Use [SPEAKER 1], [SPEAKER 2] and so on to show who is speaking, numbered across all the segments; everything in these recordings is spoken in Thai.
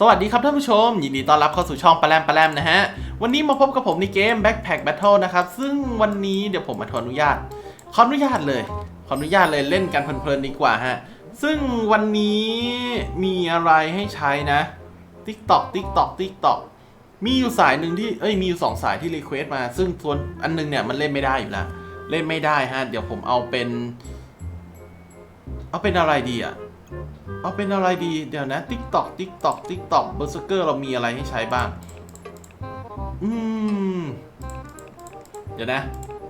[SPEAKER 1] สวัสดีครับท่านผู้ชม ยินดีต้อนรับเข้าสู่ช่องปลาแรมปลาแรมนะฮะ วันนี้มาพบกับผมในเกม Backpack Battle นะครับ ซึ่งวันนี้เดี๋ยวผมมาขออนุญาต ขออนุญาตเลย ขออนุญาตเลยเล่นกันเพลินๆดีกว่าฮะ ซึ่งวันนี้มีอะไรให้ใช้นะ TikTok TikTok TikTok มีอยู่สายหนึ่งที่ เอ้ย มีอยู่สองสายที่รีเควสมา ซึ่งส่วนอันหนึงเนี่ยมันเล่นไม่ได้อยู่แล้ว เล่นไม่ได้ฮะ เดี๋ยวผมเอาเป็น เอาเป็นอะไรดีอะ เอาเป็นอะไรดีเดี๋ยวนะ TikTok TikTok TikTok b e r s e r k e r เรามีอะไรให้ใช้บ้าง อืม เดี๋ยวนะ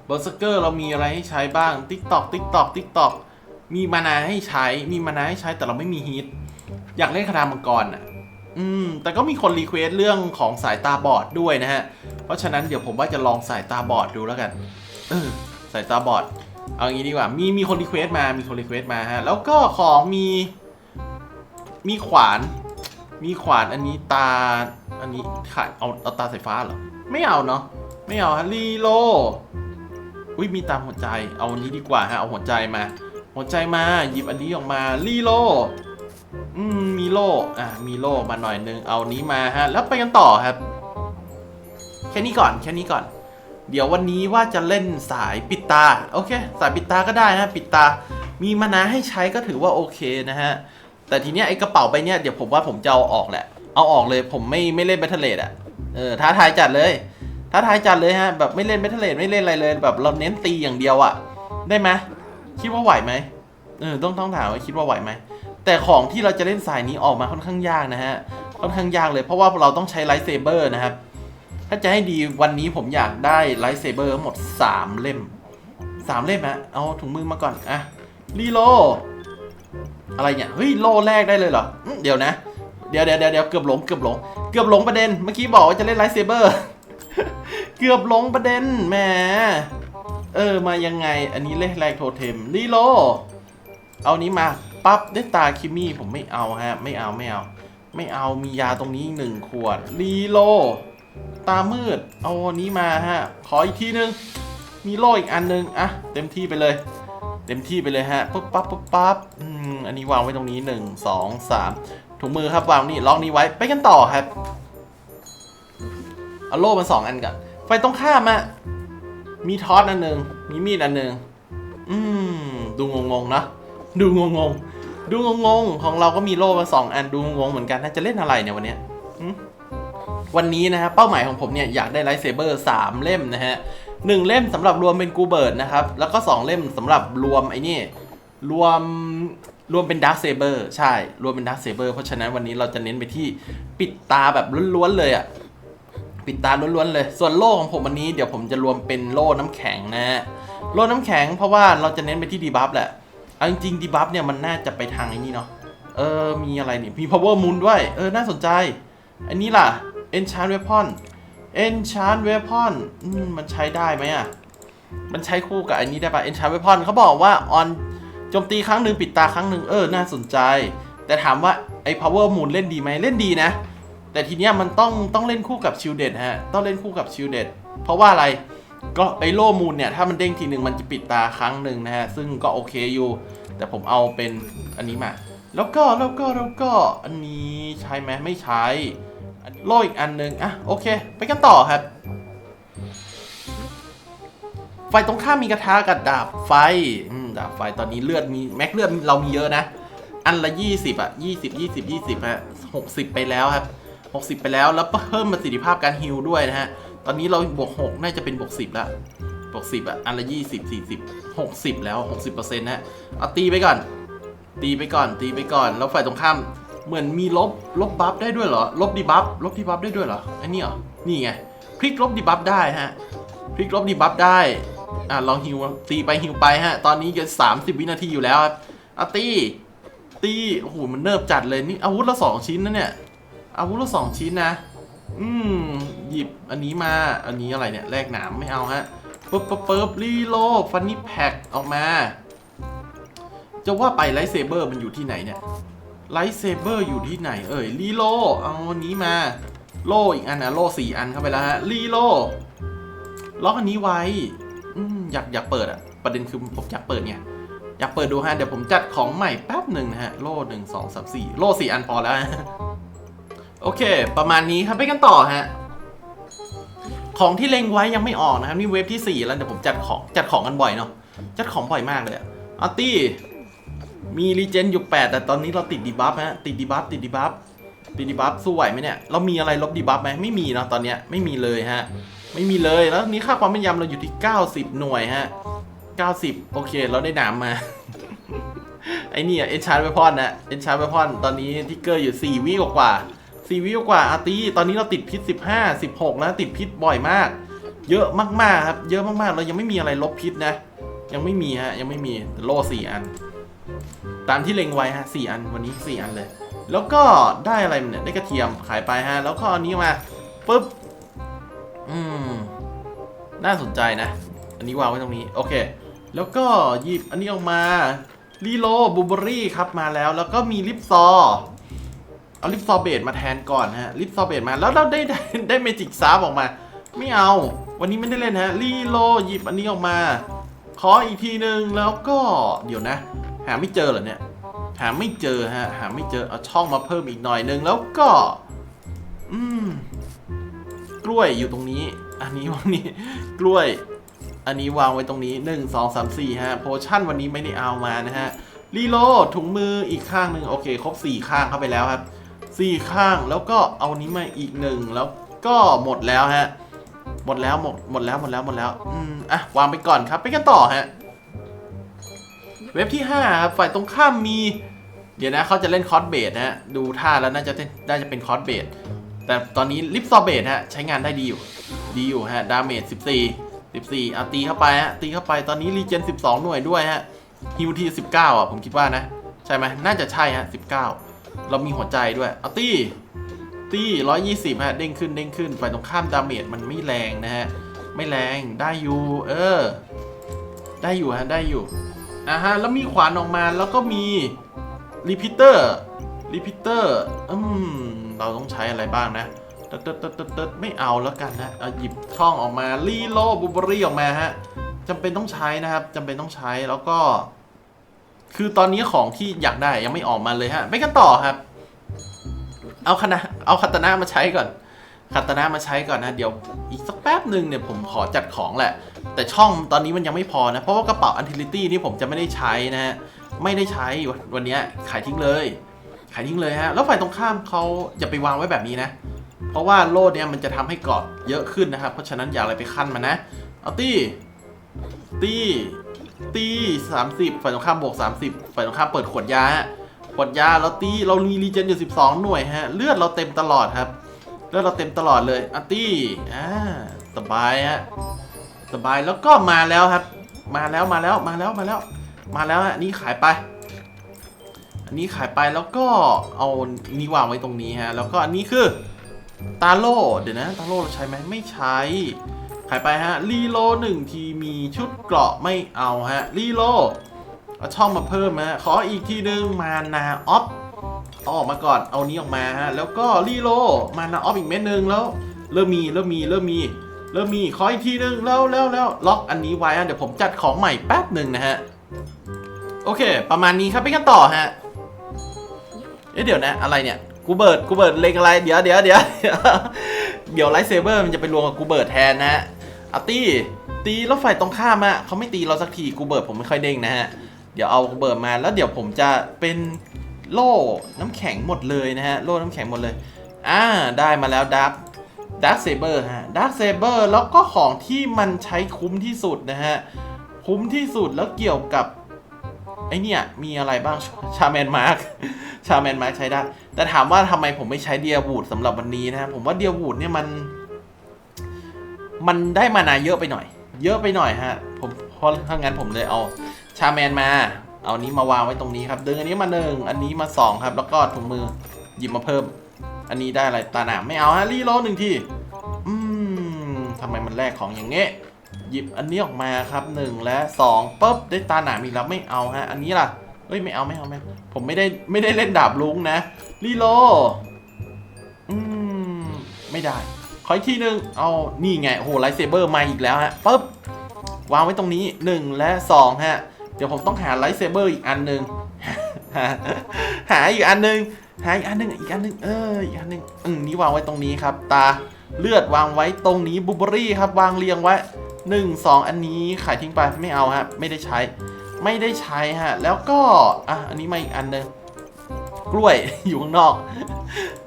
[SPEAKER 1] b e r s e r k e r เรามีอะไรให้ใช้บ้าง TikTok TikTok TikTok มีมานาให้ใช้ มีมานาให้ใช้แต่เราไม่มีฮีทอยากเล่นคาถามังกรอะ อืม แต่ก็มีคนรีเควสเรื่องของสายตาบอดด้วยนะฮะ เพราะฉะนั้นเดี๋ยวผมว่าจะลองสายตาบอดดูแล้วกัน เออ สายตาบอด เอางี้ดีกว่า มีมีคนรีเควสมา มีคนรีเควสมาฮะ แล้วก็ของมี มีขวาน มีขวานอันนี้ตา อันนี้ขายเอาเอาตาสายฟ้าเหรอ ไม่เอาเนาะ ไม่เอาฮะรีโลอุ้ยมีตามหัวใจ เอาอันนี้ดีกว่าฮะ เอาหัวใจมา หัวใจมา หยิบอันนี้ออกมารีโลอืมมีโลอะ มีโลมาหน่อยนึง เอานี้มาฮะ แล้วไปกันต่อครับ แค่นี้ก่อน แค่นี้ก่อน เดี๋ยววันนี้ว่าจะเล่นสายปิดตา โอเค สายปิดตาก็ได้นะ ปิดตา มีมานาให้ใช้ก็ถือว่าโอเคนะฮะ แต่ทีเนี้ยไอกระเป๋าใบเนี้ยเดี๋ยวผมว่าผมจะเอาออกแหละ เอาออกเลยผมไม่ไม่เล่นแบทเทลเลดอะเออท้าทายจัดเลยท้าทายจัดเลยฮะแบบไม่เล่นแบทเทลเลดไม่เล่นอะไรเลยแบบเราเน้นตีอย่างเดียวอะ ได้ไหมคิดว่าไหวไหมเออต้องต้องถามว่าคิดว่าไหวไหมแต่ของที่เราจะเล่นสายนี้ออกมาค่อนข้างยากนะฮะค่อนข้างยากเลยเพราะว่าเราต้องใช้ไลท์เซเบอร์นะครับถ้าจะให้ดีวันนี้ผมอยากได้ไลท์เซเบอร์ทั้งหมด 3 เล่ม 3 เล่มฮะเอาถุงมือมาก่อน อะรีโล อะไรเนี่ยเฮ้ยโลแรกได้เลยเหรอเดี๋ยวนะ เดี๋ยวเดี๋ยวเดี๋ยวเกือบหลงเกือบหลง เกือบหลงประเด็นเมื่อกี้บอกว่าจะเล่นไลท์เซเบอร์เกือบหลงประเด็นแหมเออมายังไง อันนี้เลขแรกโทเทมรีโลเอานี้มาปั๊บได้ตาคิมี่ผมไม่เอาฮะ ไม่เอาไม่เอา ไม่เอามียาตรงนี้หนึ่งขวดรีโลตามืด เอาอันนี้มาฮะ ขออีกทีนึง มีโลอีกอันนึง อะ เต็มที่ไปเลย เต็มที่ไปเลยฮะ ปุ๊บปั๊บปุ๊บปั๊บอืม อันนี้วางไว้ตรงนี้หนึ่งสองสามถุงมือครับวางนี่ล็อกนี้ไว้ไปกันต่อครับเอาโล่มาสองอันก่อนไฟตรงข้ามอะมีทอสอันหนึ่งมีมีดอันหนึ่งอืมดูงงๆนะดูงงๆดูงงๆของเราก็มีโล่มาสองอันดูงงๆเหมือนกันน่าจะเล่นอะไรเนี่ยวันนี้วันนี้นะฮะเป้าหมายของผมเนี่ยอยากได้ไลท์เซเบอร์สามเล่มนะฮะหนึ่งเล่มสำหรับรวมเป็นกูเบิร์ดนะครับ แล้วก็สองเล่มสำหรับรวมไอ้นี่ รวม รวมเป็นดาร์ s เซเบอร์ใช่ รวมเป็นดาร์ s เซเบอร์เพราะฉะนั้นวันนี้เราจะเน้นไปที่ปิดตาแบบล้วนๆเลยอะปิดตาล้วนๆเลย ส่วนโล่ของผมวันนี้เดี๋ยวผมจะรวมเป็นโล่น้ำแข็งนะฮะโล่น้ำแข็งเพราะว่าเราจะเน้นไปที่ดีบัฟแหละ เอาจริงๆดีบัฟเนี่ยมันน่าจะไปทางไอ้นี่เนาะ เออ มีอะไรนี่ มี power moon ด้วย เออ น่าสนใจ อันนี้ล่ะ enchant weapon enchant weapon มมันใช้ได้ไหมอะ มันใช้คู่กับอันนี้ได้ปะ enchant weapon เขาบอกว่า on จมตีครั้งหนึ่งปิดตาครั้งหนึ่งเออน่าสนใจ แต่ถามว่าไอ้ power moon เล่นดีไหมเล่นดีนะ แต่ทีเนี้ยมันต้องต้องเล่นคู่กับ shielded ฮะต้องเล่นคู่กับ shielded เพราะว่าอะไรก็ไอ้โล่มูลเนี่ย ถ้ามันเด้งทีหนึ่งมันจะปิดตาครั้งหนึ่งนะฮะ ซึ่งก็โอเคอยู่ แต่ผมเอาเป็นอันนี้มา แล้วก็แล้วก็แล้วก็อันนี้ใช้ไหมไม่ใช้โล่อีกอันหนึ่งอะโอเค ไปกันต่อครับไฟตรงข้ามมีกระทะกับดาบไฟอื ดาบไฟตอนนี้เลือดมีแม็กเลือดเรามีเยอะนะ อันละ 20อะ20 20 20ฮะ60 ไปแล้วครับ 60 ไปแล้วแล้วเพิ่มประสิทธิภาพการฮิลด้วยนะฮะ ตอนนี้เราบวก 6 น่าจะเป็นบวก 10ล้วบวก 10อะอันละ 20 40 60 แล้ว 60%นะฮะเอาตีไปก่อน ตีไปก่อนตีไปก่อน แล้วฝ่ายตรงข้ามเหมือนมีลบลบบัฟได้ด้วยเหรอ ลบดีบัฟลบดีบัฟได้ด้วยเหรออันนี้เหรอนี่ไงพลิกลบดีบัฟได้ฮะพลิกลบดีบัฟได้ อะลองฮิวตีไปฮิวไปฮะ ตอนนี้จะ30วินาทีอยู่แล้วครับอาตีตีโอ้โหมันเนิบจัดเลยนี่อาวุธละสองชิ้นนะเนี่ย อาวุธละสองชิ้นนะ อืมหยิบอันนี้มาอันนี้อะไรเนี่ยแลกหนามไม่เอาฮะปึ๊บปึ๊บปึ๊บรีโลฟันนี่แพ็กออกมา จะว่าไปไลท์เซเบอร์มันอยู่ที่ไหนเนี่ยไลท์เซเบอร์อยู่ที่ไหน เอ่ยรีโลเอาอันนี้มา โลอีกอันนะโลสี่อันเข้าไปแล้วฮะรีโลล็อกอันนี้ไว้ อืมอยากอยากเปิดอะประเด็นคือผมอยากเปิดไงอยากเปิดดูฮะ เดี๋ยวผมจัดของใหม่แป๊บหนึ่งนะฮะ โล่หนึ่งสองสามสี่โล่สี่อันพอแล้วโอเค ประมาณนี้ครับไปกันต่อฮะ ของที่เล็งไว้ยังไม่ออกนะครับ นี่เวฟที่ 4 แล้วเดี๋ยวผมจัดของจัดของกันบ่อยเนาะจัดของบ่อยมากเลยอะอาร์ตี้มีรีเจนอยู่ 8 แต่ตอนนี้เราติดดีบัฟฮะติดดีบัฟติดดีบัฟติดดีบัฟสู้ไหวไหมเนี่ย เรามีอะไรลบดีบัฟไหมไม่มีเนาะตอนเนี้ยไม่มีเลยฮะ ไม่มีเลยแล้วนี่ค่าความแม่นยำเราอยู่ที่ 90 หน่วยฮะ 90 โอเค เราได้หนามมา ไอ้นี่อะเอ็นชาร์ไวพอนนะเอ็นชาร์ไวพอนตอนนี้ทิกเกอร์อยู่ 4 วิกว่าๆ4วิกว่าอาร์ตี้ตอนนี้เราติดพิษ 15 16แล้วติดพิษบ่อยมาก เยอะมากๆครับ เยอะมากๆ เรายังไม่มีอะไรลบพิษนะ ยังไม่มีฮะ ยังไม่มีโล่สี่อัน ตามที่เล็งไว้ฮะสี่อัน วันนี้สี่อันเลย แล้วก็ได้อะไรเนี่ย ได้กระเทียมขายไปฮะ แล้วก็อันนี้มาปุ๊บ น่าสนใจนะ อันนี้วางไว้ตรงนี้ โอเค แล้วก็หยิบอันนี้ออกมารีโลบูเบอรี่ครับมาแล้ว แล้วก็มีลิปซอร์เอาลิปซอร์เบดมาแทนก่อนฮะ ลิปซอร์เบดมาแล้วเราได้ได้ได้เมจิกซาร์ออกมา ไม่เอา วันนี้ไม่ได้เล่นฮะรีโลหยิบอันนี้ออกมา ขออีกทีหนึ่งแล้วก็เดี๋ยวนะ หาไม่เจอเหรอเนี่ย หาไม่เจอฮะ หาไม่เจอเอาช่องมาเพิ่มอีกหน่อยนึงแล้วก็ อืม กล้วยอยู่ตรงนี้ อันนี้วางนี้กล้วย อันนี้วางไว้ตรงนี้1 2 3 4ฮะโพชั่นวันนี้ไม่ได้เอามานะฮะรีโลดถุงมืออีกข้างหนึ่งโอเค ครบ4ข้างเข้าไปแล้วครับ4ข้างแล้วก็เอานี้มาอีกหนึ่งแล้วก็หมดแล้วฮะหมดแล้วหมดหมดแล้วหมดแล้วหมดแล้วอืมอะวางไปก่อนครับไปกันต่อฮะเว็บที่5ครับฝ่ายตรงข้ามมี เดี๋ยวนะเขาจะเล่นคอร์สเบดนะฮะดูท่าแล้วน่าจะเต้นน่าจะเป็นคอร์สเบด แต่ตอนนี้ลิฟซอเบดฮะใช้งานได้ดีอยู่ ดีอยู่ฮะดาเมจ14 14เอาตีเข้าไปฮะตีเข้าไปตอนนี้รีเจน 12 หน่วยด้วยฮะฮิวที19 อะ ผมคิดว่านะ ใช่ไหมน่าจะใช่ฮะ 19 เรามีหัวใจด้วย เอาตีตี 120 ฮะ เด้งขึ้นเด้งขึ้นฝ่ายตรงข้ามดาเมจมันไม่แรงนะฮะ ไม่แรงได้อยู่ เออ ได้อยู่ฮะ ได้อยู่อะฮะ แล้วมีขวานออกมาแล้วก็มีรีพิเตอร์ รีพิเตอร์อืมเราต้องใช้อะไรบ้างนะเติร์ดเติร์ดเติร์ดเติร์ดไม่เอาแล้วกันนะเอาหยิบช่องออกมารีโลบูเบอรี่ออกมาฮะจำเป็นต้องใช้นะครับจำเป็นต้องใช้แล้วก็ คือตอนนี้ของที่อยากได้ยังไม่ออกมาเลยฮะไปกันต่อครับ เอาคณะเอาคาตานะมาใช้ก่อนคาตานะมาใช้ก่อนนะ เดี๋ยวอีกสักแป๊บหนึ่งเนี่ยผมขอจัดของแหละ แต่ช่องตอนนี้มันยังไม่พอนะ เพราะว่ากระเป๋าอันทิลิตี้นี่ผมจะไม่ได้ใช้นะฮะ ไม่ได้ใช้วันนี้ขายทิ้งเลย ขายทิ้งเลยฮะ แล้วฝ่ายตรงข้ามเขาอย่าไปวางไว้แบบนี้นะ เพราะว่าโล่เนี่ยมันจะทำให้เกาะเยอะขึ้นนะครับ เพราะฉะนั้นอย่าอะไรไปขั้นมันนะ เอาตี้ตี้ตี้สามสิบฝ่ายตรงข้ามบวกสามสิบฝ่ายตรงข้ามเปิดขวดยาฮะขวดยาเราตี้เรามีรีเจนอยู่สิบสองหน่วยฮะ เลือดเราเต็มตลอดครับ เลือดเราเต็มตลอดเลยอาตี้อ่าสบายฮะ สบายแล้วก็มาแล้วครับ มาแล้วมาแล้วมาแล้วมาแล้ว มาแล้วฮะนี่ขายไป อันนี้ขายไปแล้วก็เอานี่วางไว้ตรงนี้ฮะ แล้วก็อันนี้คือตาโล่เดี๋ยวนะตาโล่เราใช้ไหมไม่ใช้ ขายไปฮะรีโลหนึ่งทีมีชุดเกราะไม่เอาฮะรีโลเอาช่องมาเพิ่มฮะขออีกทีหนึ่งมานาออฟเอาออกมาก่อนเอานี้ออกมาฮะแล้วก็รีโลมานาออฟอีกเม็ดนึงแล้ว เริ่มมีเริ่มมีเริ่มมีเริ่มมีขออีกทีหนึ่งแล้วแล้วแล้วล็อกอันนี้ไว้ฮะเดี๋ยวผมจัดของใหม่แป๊บหนึ่งนะฮะโอเค ประมาณนี้ครับไปกันต่อฮะ เอ๊ะเดี๋ยวนะ อะไรเนี่ย กูเบิร์ด กูเบิร์ดเล็งอะไร เดี๋ยวเดี๋ยวเดี๋ยวเดี๋ยวไลท์เซเบอร์มันจะไปรวมกับกูเบิร์ดแทนนะฮะอาร์ตี้ ตีแล้วฝ่ายตรงข้ามอะเขาไม่ตีเราสักที กูเบิร์ดผมไม่ค่อยเด้งนะฮะ เดี๋ยวเอากูเบิร์ดมา แล้วเดี๋ยวผมจะเป็นโล่น้ำแข็งหมดเลยนะฮะ โล่น้ำแข็งหมดเลย อ่า ได้มาแล้วดักดักเซเบอร์ฮะดักเซเบอร์แล้วก็ของที่มันใช้คุ้มที่สุดนะฮะ คุ้มที่สุดแล้วเกี่ยวกับ ไอเนี่ยมีอะไรบ้างชาแมนมาร์กชาแมนมาร์กใช้ได้ แต่ถามว่าทำไมผมไม่ใช้เดียวูดสำหรับวันนี้นะครับผมว่าเดียวูดเนี่ยมัน มันได้มานาเยอะไปหน่อย เยอะไปหน่อยฮะ ผมเพราะถ้างั้นผมเลยเอาชาแมนมา เอานี้มาวางไว้ตรงนี้ครับดึงอันนี้มาหนึ่งอันนี้มาสองครับ แล้วก็ถุงมือหยิบมาเพิ่ม อันนี้ได้อะไรตาหนามไม่เอาฮะรีโหลหนึ่งทีอืมทำไมมันแลกของอย่างเงี้ย หยิบอันนี้ออกมาครับหนึ่งและสองปุ๊บได้ตาหนามอีกแล้วไม่เอาฮะ อันนี้ล่ะเอ้ยไม่เอาไม่เอาไม่ผมไม่ได้ไม่ได้เล่นดาบลุงนะรีโลอืมไม่ได้ขออีกทีหนึ่งเอานี่ไงโอ้โหไลท์เซเบอร์มาอีกแล้วฮะปุ๊บวางไว้ตรงนี้หนึ่งและสองฮะ เดี๋ยวผมต้องหาไลท์เซเบอร์อีกอันหนึ่งหาหาอีกอันหนึ่งหาอีกอันหนึ่งอีกอันหนึ่งเอออีกอันหนึ่งอืมนี่วางไว้ตรงนี้ครับ ตาเลือดวางไว้ตรงนี้บูเบอรี่ครับ วางเรียงไว้ หนึ่งสองอันนี้ขายทิ้งไปไม่เอาฮะไม่ได้ใช้ ไม่ได้ใช้ฮะแล้วก็อะอันนี้มาอีกอันนึงกล้วยอยู่ข้างนอก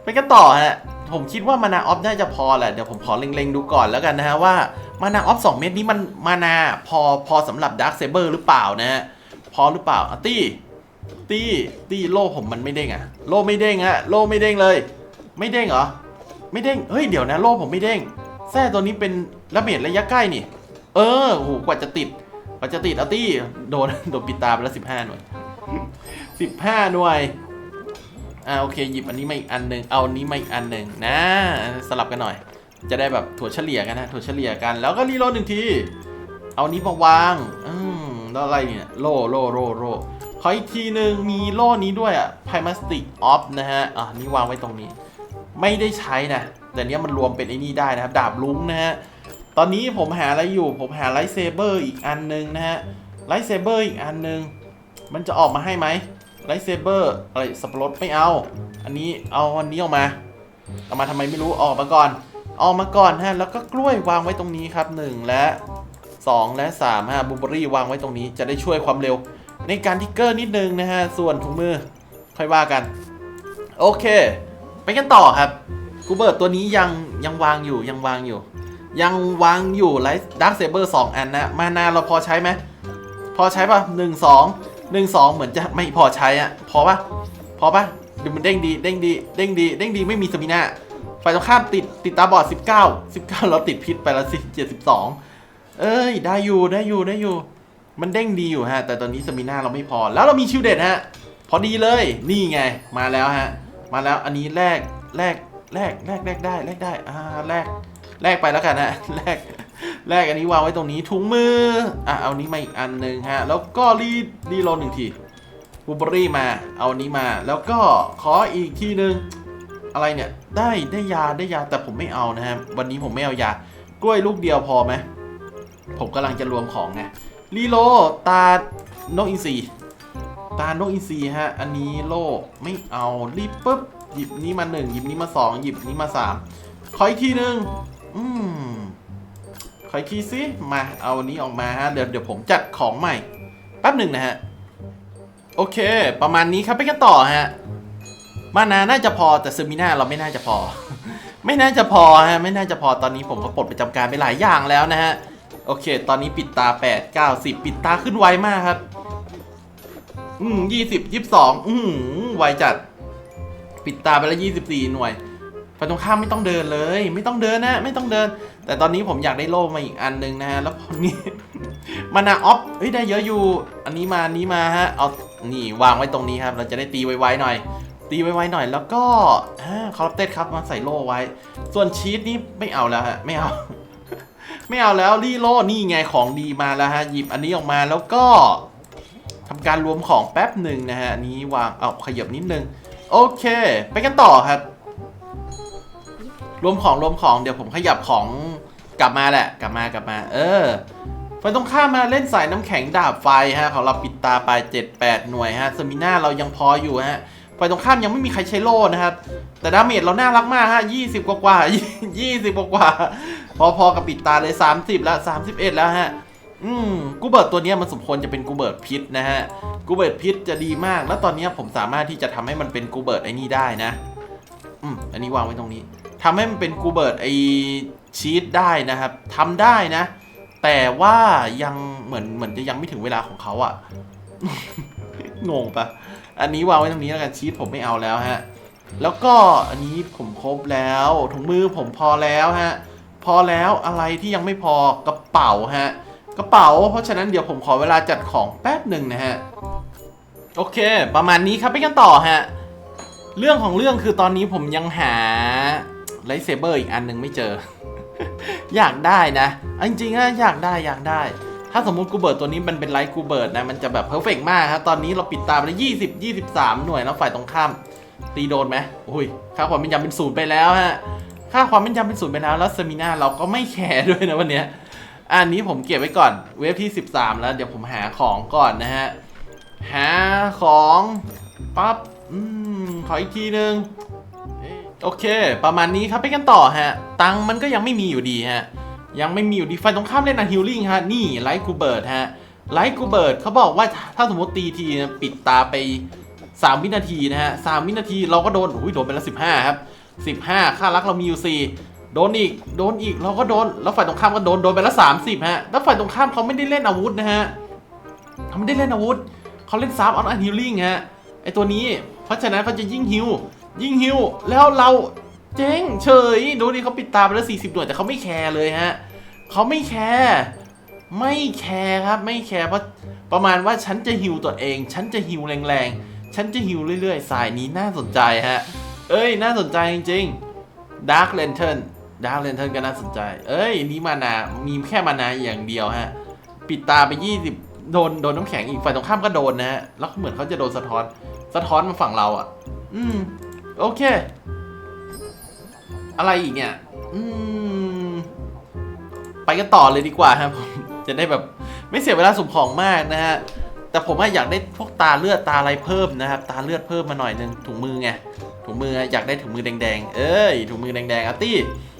[SPEAKER 1] ไปกันต่อฮะผมคิดว่ามานาออฟน่าจะพอแหละเดี๋ยวผมขอเล็งๆดูก่อนแล้วกันนะฮะว่ามานาออฟ2เม็ดนี้มันมานาพอพอสำหรับดาร์คเซเบอร์หรือเปล่านะฮะพอหรือเปล่าตี้ตี้ตี้โล่ผมมันไม่เด้งอะโล่ไม่เด้งอะโล่ไม่เด้งเลย ไม่เด้งเหรอไม่เด้งเฮ้ยเดี๋ยวนะโล่ผมไม่เด้งแท้ตัวนี้เป็นระเบิดระยะใกล้นี่ เออโหกว่าจะติด กว่าจะติดเอาตี้ โดน โดนปิดตาไปแล้วสิบห้าหน่วยสิบห้าหน่วย อ่าโอเค หยิบอันนี้มาอีกอันหนึ่งเอาอันนี้มาอีกอันหนึ่งนะ สลับกันหน่อย จะได้แบบถั่วเฉลี่ยกันนะ ถั่วเฉลี่ยกัน แล้วก็รีโหลดหนึ่งที เอานี้มาวางอืมแล้วอะไรเนี่ย โล่โล่โล่โล่ขออีกทีหนึ่งมีโล่นี้ด้วยอะไพมาสติกออฟนะฮะ อะนี่วางไว้ตรงนี้ ไม่ได้ใช้นะ แต่เนี้ยมันรวมเป็นไอ้นี่ได้นะครับ ดาบลุ้งนะฮะ ตอนนี้ผมหาอะไรอยู่ ผมหาไลท์เซเบอร์อีกอันหนึงนะฮะ ไลท์เซเบอร์อีกอันหนึง มันจะออกมาให้ไหมไลท์เซเบอร์อะไรสับปะรดไม่เอา อันนี้เอาอันนี้ออกมา เอามาทำไมไม่รู้ ออกมาก่อน ออกมาก่อนฮะ แล้วก็กล้วยวางไว้ตรงนี้ครับหนึ่งและ 2 และ3ฮะบูเบอรี่วางไว้ตรงนี้ จะได้ช่วยความเร็ว ในการทิกเกอร์นิดนึงนะฮะ ส่วนถุงมือค่อยว่ากัน โอเค ไปกันต่อครับกูเบิร์ตตัวนี้ยังยังวางอยู่ยังวางอยู่ ยังวางอยู่ไลท์ดักเซเบอร์สองอันนะ มานาเราพอใช้ไหมพอใช้ป่ะหนึ่งสองหนึ่งสองเหมือนจะไม่พอใช้อะพอป่ะ พอป่ะดูมันเด้งดีเด้งดีเด้งดีเด้งดีไม่มีสมินาฝ่ายตรงข้ามติดติดตาบอด 19 19 เราติดพิษไปแล้วสิ72 เอ้ย ได้อยู่ได้อยู่ได้อยู่ มันเด้งดีอยู่ฮะ แต่ตอนนี้สมินาเราไม่พอ แล้วเรามีชิวเด็ดฮะ พอดีเลย นี่ไง มาแล้วฮะ มาแล้วอันนี้แลกแลกแลกแลกแลกได้แลกได้อ่าแลก แลกไปแล้วกันนะแลกแลกอันนี้วางไว้ตรงนี้ถุงมืออะเอานี้มาอีกอันหนึ่งฮะแล้วก็รีดรีโลหนึ่งทีบูเบอรี่มาเอาอันนี้มา แล้วก็ขออีกทีหนึ่งอะไรเนี่ยได้ได้ยาได้ยาแต่ผมไม่เอานะฮะวันนี้ผมไม่เอายากล้วยลูกเดียวพอไหมผมกำลังจะรวมของไงรีโลตานกอินทรีตานกอินทรีฮะ อันนี้โลไม่เอารีบปุ๊บหยิบนี้มาหนึ่งหยิบนี้มาสองหยิบนี้มาสามขออีกทีหนึ่ง อืมขออีกทีสิมาเอาอันนี้ออกมาฮะเดี๋ยวเดี๋ยวผมจัดของใหม่แป๊บหนึ่งนะฮะ โอเค ประมาณนี้ครับไปกันต่อฮะ มานาน่าจะพอแต่เซอร์มิน่าเราไม่น่าจะพอ ไม่น่าจะพอฮะ ไม่น่าจะพอตอนนี้ผมก็ปลดประจำการไปหลายอย่างแล้วนะฮะ โอเค ตอนนี้ปิดตา 8 9 10 ปิดตาขึ้นไวมากครับ อืมยี่สิบยี่สิบสองอืมไวจัด ปิดตาไปแล้วยี่สิบสี่หน่วย ฝ่ายตรงข้ามไม่ต้องเดินเลย ไม่ต้องเดินนะ ไม่ต้องเดิน แต่ตอนนี้ผมอยากได้โล่มาอีกอันหนึ่งนะฮะแล้วพอนี้มานาออฟเฮ้ยได้เยอะอยู่ อันนี้มาอันนี้มาฮะเอานี่วางไว้ตรงนี้ครับ เราจะได้ตีไวๆหน่อย ตีไวๆหน่อย แล้วก็อ่าคอร์เต็ดครับมาใส่โล่ไว้ ส่วนชีสนี่ไม่เอาแล้วฮะไม่เอา ไม่เอาแล้วรีโล่นี่ไงของดีมาแล้วฮะหยิบอันนี้ออกมาแล้วก็ทำการรวมของแป๊บหนึ่งนะฮะอันนี้วางเอาขยับนิดนึงโอเค ไปกันต่อครับ รวมของรวมของเดี๋ยวผมขยับของกลับมาแหละ กลับมากลับมา เออไฟตรงข้ามมาเล่นสายน้ำแข็งดาบไฟฮะของเราปิดตาไป7-8 หน่วยฮะสมิน่าเรายังพออยู่ฮะไฟตรงข้ามยังไม่มีใครใช้โล่นะครับ แต่ดาเมจเราน่ารักมากฮะ20กว่ากว่า20กว่ากว่า พอๆกับปิดตาเลย 30 แล้ว 31 แล้วฮะ อืมกูเบิร์ตตัวนี้มันสมควรจะเป็นกูเบิร์ตพิษนะฮะกูเบิร์ตพิษจะดีมาก แล้วตอนนี้ผมสามารถที่จะทำให้มันเป็นกูเบิร์ตไอ้นี่ได้นะ อืมอันนี้วางไว้ตรงนี้ำให้มันเป็นกูเบิร์ตไอชีตได้นะครับทำได้นะ แต่ว่ายังเหมือนเหมือนจะยังไม่ถึงเวลาของเขาอะงงปะอันนี้วางไว้ตรงนี้แล้วกันชีตผมไม่เอาแล้วฮะ แล้วก็อันนี้ผมครบแล้วถุงมือผมพอแล้วฮะ พอแล้วอะไรที่ยังไม่พอกระเป๋าฮะ กระเป๋า เพราะฉะนั้นเดี๋ยวผมขอเวลาจัดของแป๊บหนึ่งนะฮะ โอเค ประมาณนี้ครับไปกันต่อฮะ เรื่องของเรื่องคือตอนนี้ผมยังหา ไลท์เซเบอร์อีกอันหนึ่งไม่เจอ อยากได้นะจริงๆนะอยากได้อยากได้ ถ้าสมมุติกูเบิร์ตตัวนี้มันเป็นไลท์กูเบิร์ตนะ มันจะแบบเพอร์เฟกมากครับตอนนี้เราปิดตาไปแล้วยี่สิบยี่สิบสามหน่วยแล้วฝ่ายตรงข้ามตีโดนไหมอุ้ยค่าความเป็นยำเป็นศูนย์ไปแล้วฮะค่าความเป็นยำเป็นศูนย์ไปแล้วแล้วเซมินาเราก็ไม่แคร์ด้วยนะวันเนี้ยอันนี้ผมเก็บไว้ก่อนเวฟที่ 13 แล้วเดี๋ยวผมหาของก่อนนะฮะ หาของปั๊บ อืม ขออีกทีหนึ่ง โอเค ประมาณนี้ครับไปกันต่อฮะ ตังมันก็ยังไม่มีอยู่ดีฮะ ยังไม่มีอยู่ดีไฟตรงข้ามเล่นนะฮิลลิ่งฮะ นี่ไลท์กูเบิร์ดฮะ ไลท์กูเบิร์ดเขาบอกว่าถ้าสมมติตีทีนะปิดตาไป 3 วินาทีนะฮะสามวินาทีเราก็โดนอุ้ยโดนไปแล้ว15ครับ15ค่ารักเรามีอยู่4โดนอีก โดนอีก เราก็โดน แล้วฝ่ายตรงข้ามก็โดน โดนไปแล้ว30ฮะ แล้วฝ่ายตรงข้ามเขาไม่ได้เล่นอาวุธนะฮะเขาไม่ได้เล่นอาวุธ เขาเล่นซาร์ฟออนอันฮิลลิ่งฮะ ไอตัวนี้ เพราะฉะนั้นเขาจะยิ่งฮิว ยิ่งฮิวแล้วเราเจ๊งเฉยดูดิเขาปิดตาไปแล้ว 40 หน่วยแต่เขาไม่แคร์เลยฮะเขาไม่แคร์ไม่แคร์ครับไม่แคร์เพราะประมาณว่าฉันจะฮิวตัวเอง ฉันจะฮิวแรงๆ ฉันจะฮิวเรื่อยๆ สายนี้น่าสนใจฮะ เอ้ย น่าสนใจจริงๆ Dark Lantern Dark Lantern ก็น่าสนใจ เอ้ย นี่มานามีแค่มานาอย่างเดียวฮะ ปิดตาไป 20 โดนโดนน้ำแข็งอีกฝ่ายตรงข้ามก็โดนนะฮะ แล้วเหมือนเขาจะโดนสะท้อน สะท้อนมาฝั่งเราอะ อืม โอเค อะไรอีกเนี่ย อืม ไปกันต่อเลยดีกว่าครับผม จะได้แบบไม่เสียเวลาสุ่มของมากนะฮะ แต่ผมอะอยากได้พวกตาเลือดตาอะไรเพิ่มนะครับ ตาเลือดเพิ่มมาหน่อยนึงถุงมือไง ถุงมืออยากได้ถุงมือแดงๆ เอ้ย ถุงมือแดงๆอาตี้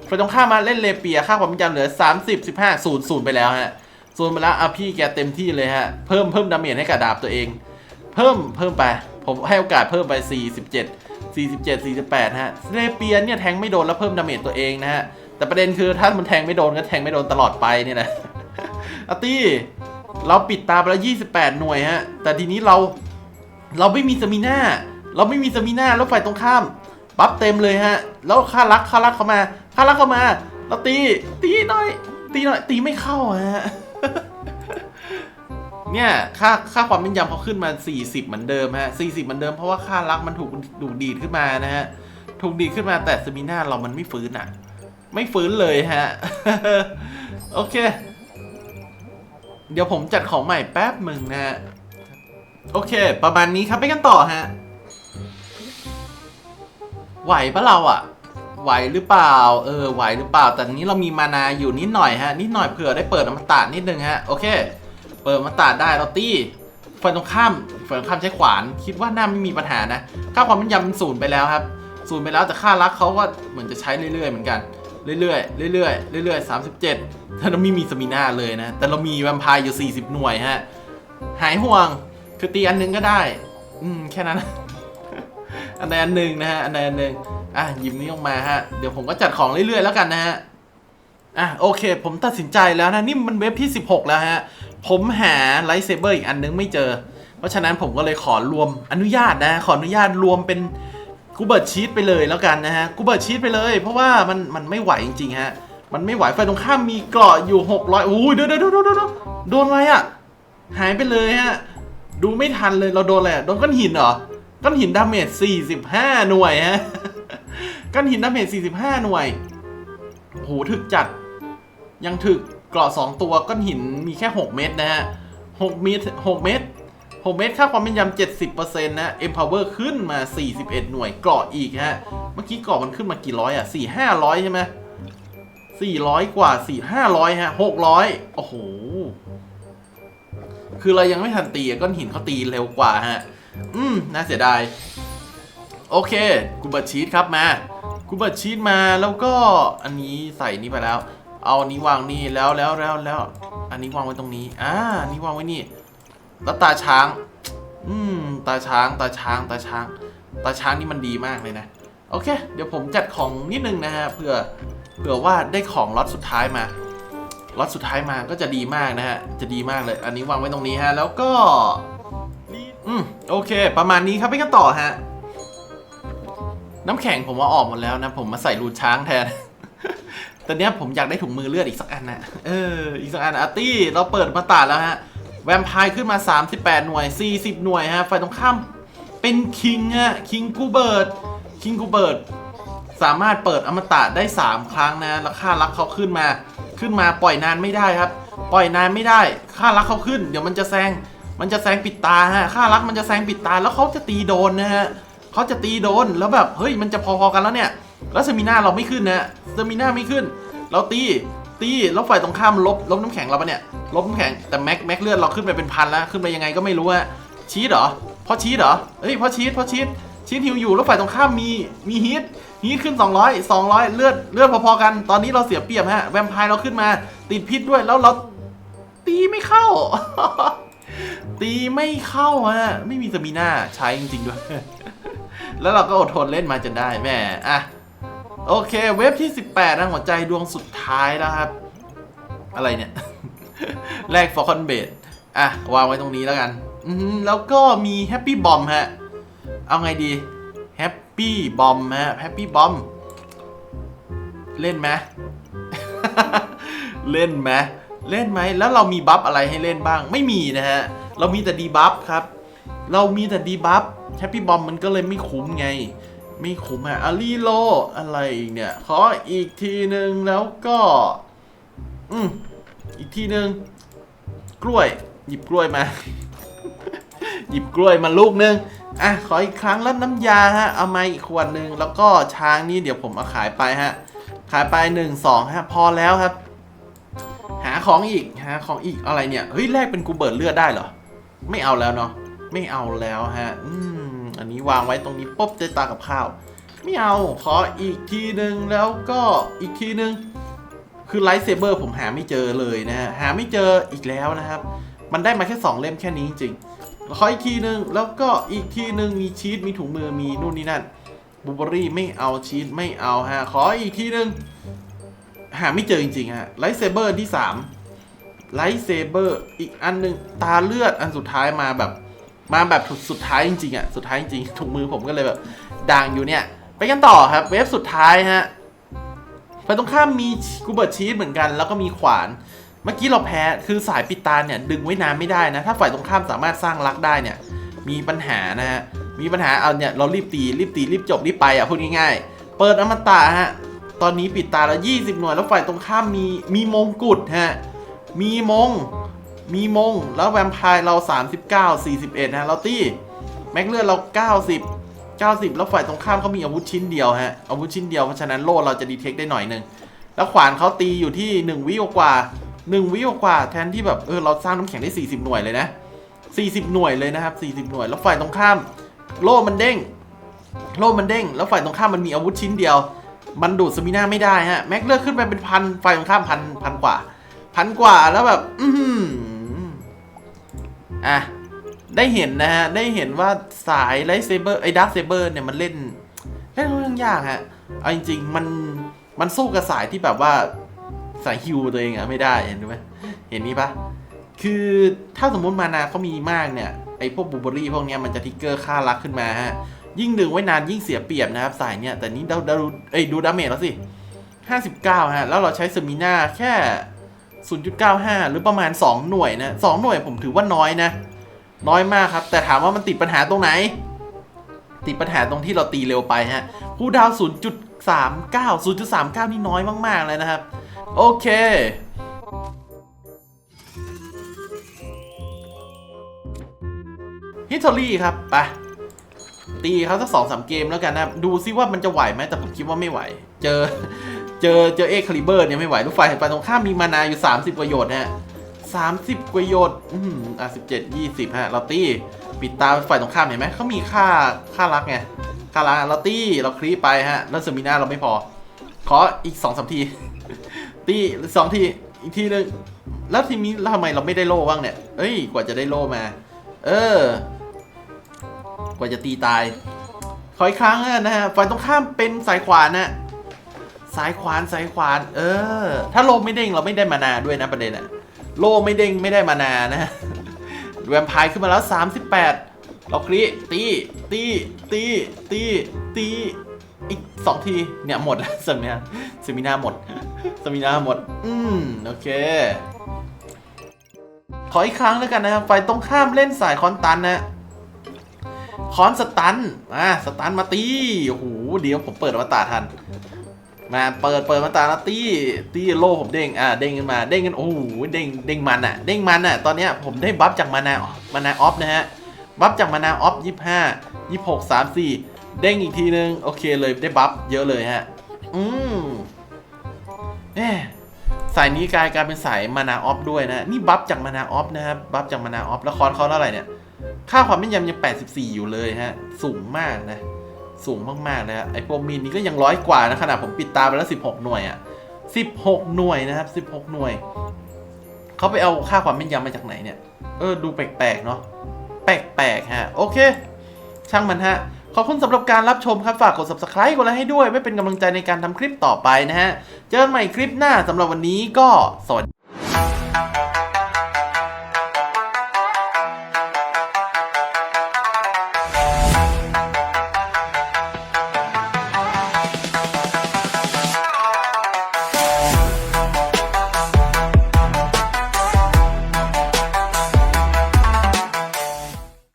[SPEAKER 1] ไปตรงข้ามมาเล่นเลเปียค่าความจำเหลือ 30 15ศูนย์ศูนย์ไปแล้วฮะศูนย์ไปแล้วอะพี่แกเต็มที่เลยฮะ เพิ่มเพิ่มดาเมจให้กับดาบตัวเอง เพิ่มเพิ่มไป ผมให้โอกาสเพิ่มไป 47 47 48 ฮะเลเปียนเนี่ยแทงไม่โดนแล้วเพิ่มดาเมจตัวเองนะฮะ แต่ประเด็นคือถ้ามันแทงไม่โดนก็แทงไม่โดนตลอดไปเนี่ยนะอาร์ตี้เราปิดตาไปแล้ว 28 หน่วยฮะ แต่ทีนี้เราเราไม่มีสมิน่า เราไม่มีสมิน่าแล้วฝ่ายตรงข้ามบัฟเต็มเลยฮะ แล้วค่ารักค่ารักเข้ามา ค่ารักเข้ามา เราตี ตีหน่อย ตีหน่อย ตีไม่เข้าฮะ เนี่ยค่าค่าความแม่นยำเขาขึ้นมา 40 เหมือนเดิมฮะ 40 เหมือนเดิมเพราะว่าค่ารักมันถูกดูดดีดขึ้นมานะฮะ ถูกดีดขึ้นมาแต่สมิน่าเรามันไม่ฟื้นอะ ไม่ฟื้นเลยฮะ โอเค เดี๋ยวผมจัดของใหม่แป๊บหนึ่งนะฮะ โอเค ประมาณนี้ครับไปกันต่อฮะ ไหวปะเราอะไหวหรือเปล่า เออ ไหวหรือเปล่า แต่นี้เรามีมานาอยู่นิดหน่อยฮะ นิดหน่อยเผื่อได้เปิดอมตะนิดนึงฮะ โอเค เปิดอมตะได้เราตี้ฝั่งตรงข้ามฝั่งตรงข้ามใช้ขวาน คิดว่าน่าไม่มีปัญหานะค่าความแม่นยำมันศูนย์ไปแล้วครับศูนย์ไปแล้วแต่ค่ารักเขาก็เหมือนจะใช้เรื่อยๆเหมือนกันเรื่อยๆเรื่อยๆเรื่อยๆ37ถ้าเราไม่มีสมิน่าเลยนะ แต่เรามีแวมไพร์อยู่ 40 หน่วยฮะ หายห่วง คือตีอันหนึงก็ได้ อืม แค่นั้น อันใดอันหนึ่งนะฮะ อันใดอันหนึ่งอะ หยิบนี้ออกมาฮะ เดี๋ยวผมก็จัดของเรื่อยๆแล้วกันนะฮะ อะโอเค ผมตัดสินใจแล้วนะ นี่มันเว็บที่ 16 แล้วฮะ ผมหาไลท์เซเบอร์อีกอันนึงไม่เจอ เพราะฉะนั้นผมก็เลยขอรวมอนุญาตนะ ขออนุญาตรวมเป็นกูเบิร์ตชีตไปเลยแล้วกันนะฮะกูเบิร์ตชีตไปเลย เพราะว่ามันมันไม่ไหวจริงๆฮะ มันไม่ไหวไฟตรงข้ามมีเกราะอยู่ 600อุ้ยเดี๋ยวเดี๋ยวเดี๋ยวเดี๋ยวโดนอะไรอะหายไปเลยฮะ ดูไม่ทันเลยเราโดนอะไรโดนก้อนหินเหรอก้อนหินดาเมจ45 หน่วยฮะก้อนหินดาเมจ45 หน่วยโหถึกจัด ยังถึกเกราะ2ตัวก้อนหินมีแค่ 6 เม็ดนะฮะ6เม็ด6เม็ด6เม็ดค่าความเป็นยำ70%นะ Empower ขึ้นมา 41 หน่วยเกราะอีกฮะ เมื่อกี้เกราะมันขึ้นมากี่ร้อยอะ 4 500 ใช่ไหม400 กว่า 4 500 ฮะ 600 โอ้โห คือเรายังไม่ทันตีก้อนหินเขาตีเร็วกว่าฮะ อืม น่าเสียดาย โอเคกูบิร์ตชีตครับมากูบิร์ตชีตมาแล้วก็อันนี้ใส่นี่ไปแล้ว เอาอันนี้วางนี่แล้วแล้วแล้วแล้วอันนี้วางไว้ตรงนี้อ่านี้วางไว้นี่ แล้วตาช้าง อืม ตาช้าง ตาช้าง ตาช้าง ตาช้างนี่มันดีมากเลยนะ โอเค เดี๋ยวผมจัดของนิดนึงนะฮะเพื่อเผื่อว่าได้ของล็อตสุดท้ายมาล็อตสุดท้ายมาก็จะดีมากนะฮะ จะดีมากเลย อันนี้วางไว้ตรงนี้ฮะ แล้วก็ อืม โอเค ประมาณนี้ครับไปกันต่อฮะ น้ำแข็งผมว่าออกหมดแล้วนะ ผมมาใส่รูนช้างแทน ตอนเนี้ยผมอยากได้ถุงมือเลือดอีกสักอันนะเออ อีกสักอันอาร์ตี้ เราเปิดมาตาแล้วฮะ แวมไพร์ขึ้นมา 38 หน่วย 40 หน่วยฮะ ฝ่ายตรงข้ามเป็นคิงฮะ คิงกูเบิร์ด คิงกูเบิร์ด สามารถเปิดอมตะได้ 3 ครั้งนะแล้วค่ารักเขาขึ้นมา ขึ้นมาปล่อยนานไม่ได้ครับ ปล่อยนานไม่ได้ ค่ารักเขาขึ้น เดี๋ยวมันจะแซง มันจะแซงปิดตาฮะ ค่ารักมันจะแซงปิดตา แล้วเขาจะตีโดนนะฮะเขาจะตีโดน แล้วแบบ เฮ้ย มันจะพอๆกันแล้วเนี่ย แล้วสมิน่าเราไม่ขึ้นนะสมิน่าไม่ขึ้น เราตี ตีแล้วฝ่ายตรงข้ามลบ ลบน้ำแข็งเราปะเนี่ย ลบน้ำแข็ง แต่แม็ก แม็กเลือดเราขึ้นไปเป็นพันแล้ว ขึ้นไปยังไงก็ไม่รู้ฮะชีสเหรอเพราะชีสเหรอเอ้ยเพราะชีสเพราะชีสชีสฮิวอยู่ แล้วฝ่ายตรงข้ามมี มีฮีทฮีทขึ้น 200 200 เลือด เลือดพอๆกัน ตอนนี้เราเสียเปรียบฮะ แวมไพร์เราขึ้นมา ติดพิษด้วย แล้วเราตีไม่เข้า ตีไม่เข้าฮะ ไม่มีสมีน่าใช้จริงๆด้วย แล้วเราก็อดทนเล่นมาจนได้แม่ อะ โอเค เว็บที่ 18 นะหัวใจดวงสุดท้ายแล้วครับ อะไรเนี่ยแลกฟอร์คอนเบดอะ วางไว้ตรงนี้แล้วกันอืแล้วก็มีแฮปปี้บอมฮะ เอาไงดีแฮปปี้บอมฮะแฮปปี้บอมเล่นไหมเล่นไหมเล่นไหมแล้วเรามีบัฟอะไรให้เล่นบ้าง ไม่มีนะฮะ เรามีแต่ดีบัฟครับ เรามีแต่ดีบัฟแฮปปี้บอมมันก็เลยไม่คุ้มไง ไม่คุ้มฮะอารีโลอะไรอีกเนี่ย ขออีกทีหนึ่งแล้วก็ อืมอีกทีหนึ่งกล้วย หยิบกล้วยมา หยิบกล้วยมาลูกหนึงอะขออีกครั้งแล้วน้ำยาฮะ เอามาอีกขวดหนึ่งแล้วก็ช้างนี่เดี๋ยวผมเอาขายไปฮะ ขายไปหนึ่งสองฮะ พอแล้วครับ หาของอีกหาของอีกอะไรเนี่ยเฮ้ยแลกเป็นกูเบิร์ดเลือดได้เหรอ ไม่เอาแล้วเนาะไม่เอาแล้วฮะ อืม อันนี้วางไว้ตรงนี้ปุ๊บเจตากับข้าว ไม่เอาขออีกทีหนึ่งแล้วก็อีกทีหนึ่งคือไลท์เซเบอร์ผมหาไม่เจอเลยนะฮะหาไม่เจออีกแล้วนะครับ มันได้มาแค่ 2 เล่มแค่นี้จริงขออีกทีหนึ่งแล้วก็อีกทีหนึ่งมีชีสมีถุงมือมีนู่นนี่นั่นบูเบอรี่ไม่เอาชีสไม่เอาฮะขออีกทีหนึ่งหาไม่เจอจริงๆฮะไลท์เซเบอร์ที่3ไลท์เซเบอร์อีกอันหนึ่งตาเลือดอันสุดท้ายมาแบบ มาแบบสุดท้ายจริงๆอะสุดท้ายจริงๆถุงมือผมก็เลยแบบด่างอยู่เนี่ย ไปกันต่อครับ เวฟสุดท้ายฮะฝ่ายตรงข้ามมีกูเบิร์ตชีสเหมือนกัน แล้วก็มีขวาน เมื่อกี้เราแพ้คือสายปิดตาเนี่ย ดึงไว้นานไม่ได้นะ ถ้าฝ่ายตรงข้ามสามารถสร้างรักได้เนี่ย มีปัญหานะฮะมีปัญหาเอาเนี่ยเรารีบตีรีบตีรีบจบรีบไปอะพูดง่ายๆเปิดอมตะฮะตอนนี้ปิดตาแล้ว20 หน่วยแล้วฝ่ายตรงข้ามมีมีมงกุฎฮะมีมง มีมง แล้วแวมไพร์เรา 39 41ฮะเราตี้แม็กเลือดเรา 90 90 แล้วฝ่ายตรงข้ามเขามีอาวุธชิ้นเดียวฮะ อาวุธชิ้นเดียว เพราะฉะนั้นโล่เราจะดีเทคได้หน่อยหนึง แล้วขวานเขาตีอยู่ที่ 1 วิกว่า1วิกว่า แทนที่แบบเออเราสร้างน้ำแข็งได้ 40 หน่วยเลยนะ 40 หน่วยเลยนะครับ 40 หน่วย แล้วฝ่ายตรงข้าม โล่มันเด้ง โล่มันเด้ง แล้วฝ่ายตรงข้ามมันมีอาวุธชิ้นเดียว มันดูดสมิน่าไม่ได้ฮะ แม็กเลือกขึ้นไปเป็นพัน ฝ่ายตรงข้ามพันพันกว่า พันกว่า แล้วแบบ อื อะ ได้เห็นนะฮะ ได้เห็นว่าสายไลท์เซเบอร์ไอ้ดักเซเบอร์เนี่ยมันเล่นเล่นค่อนข้างยากฮะ เอาจริงๆ มันมันสู้กับสายที่แบบว่าสายฮิวตัวเองอะไม่ได้เห็นไหมเห็นนี้ปะคือถ้าสมมุติมานาเขามีมากเนี่ยไอ้พวกบูเบอรี่พวกเนี้ยมันจะทิกเกอร์ค่ารักขึ้นมาฮะ ยิ่งดึงไว้นานยิ่งเสียเปรียบนะครับ สายเนี่ยแต่นี้เราดูเอ้ยดูดาเมจแล้วสิ 59 ฮะ แล้วเราใช้สมิน่าแค่ 0.95 หรือประมาณ 2 หน่วยนะ 2 หน่วยผมถือว่าน้อยนะ น้อยมากครับ แต่ถามว่ามันติดปัญหาตรงไหน ติดปัญหาตรงที่เราตีเร็วไปฮะคูลดาว 0.39 0.39 นี่น้อยมาก ๆ เลยนะครับ โอเคฮิตอรี่ครับไปตีเขาสักสองสามเกมแล้วกันนะ ดูซิว่ามันจะไหวไหมแต่ผมคิดว่าไม่ไหว เจอ เจอเจอเอ็กคาลิเบอร์เนี่ยไม่ไหวลูกไฟฝ่ายตรงข้ามมีมานาอยู่ 30 กว่าโยชน์ฮะสามสิบกว่าโยชน์อืมอะสิบเจ็ดยี่สิบฮะเราตี้ ปิดตาฝ่ายตรงข้ามเห็นไหมเขามีค่าค่ารักไงค่ารักเราตี้เราคลีไปฮะ แล้วเซมิน่าเราไม่พอ ขออีกสองสามที ตีสองที อีกทีหนึงแล้วทีนี้ทำไมเราไม่ได้โล่บ้างเนี่ย เอ้ย กว่าจะได้โล่มา เออ กว่าจะตีตาย ขออีกครั้งนะฮะฝ่ายตรงข้ามเป็นสายขวานนะ สายขวานสายขวาน เออ ถ้าโลไม่เด้งเราไม่ได้มานาด้วยนะประเด็นอะโลไม่เด้งไม่ได้มานานะแวมไพร์ขึ้นมาแล้ว 38 เราคลีตีตีตีตีตีอีกสองทีเนี่ยหมดแล้วสมินาสมินาหมดสมินาหมด อืมโอเค ขออีกครั้งแล้วกันนะครับฝ่ายตรงข้ามเล่นสายคอนตันนะคอนสตันมาสตันมาตีโอ้โหเดี๋ยวผมเปิดอวตารทัน มาเปิดเปิดมาตาแล้วตีตีโลผมเด้งอ่าเด้งขึ้นมาเด้งกันโอ้โหเด้งเด้งมันอะเด้งมันอะตอนเนี้ยผมได้บัฟจากมานามานาออฟนะฮะบัฟจากมานาออฟยี่ห้ายี่หกสามสี่เด้งอีกทีนึงโอเคเลยได้บัฟเยอะเลยฮะอืมแหมสายนี้กลายกลายเป็นสายมานาออฟด้วยนะนี่บัฟจากมานาออฟนะครับบัฟจากมานาออฟแล้วคอนเขาเท่าไหร่เนี่ยค่าความแม่นยำยัง84 อยู่เลยฮะสูงมากนะ สูงมากๆเลยฮะไอพวกมีนนี้ก็ยังร้อยกว่านะขนาดผมปิดตาไปแล้ว 16 หน่วยอะ16 หน่วยนะครับ 16 หน่วย เขาไปเอาค่าความแม่นยำมาจากไหนเนี่ย เออ ดูแปลกๆเนาะ แปลกๆฮะ โอเค ช่างมันฮะ ขอบคุณสำหรับการรับชมครับ ฝากกด subscribe กดไลค์ให้ด้วย ไม่เป็นกำลังใจในการทำคลิปต่อไปนะฮะ เจอกันใหม่คลิปหน้าสำหรับวันนี้ก็สวัสดี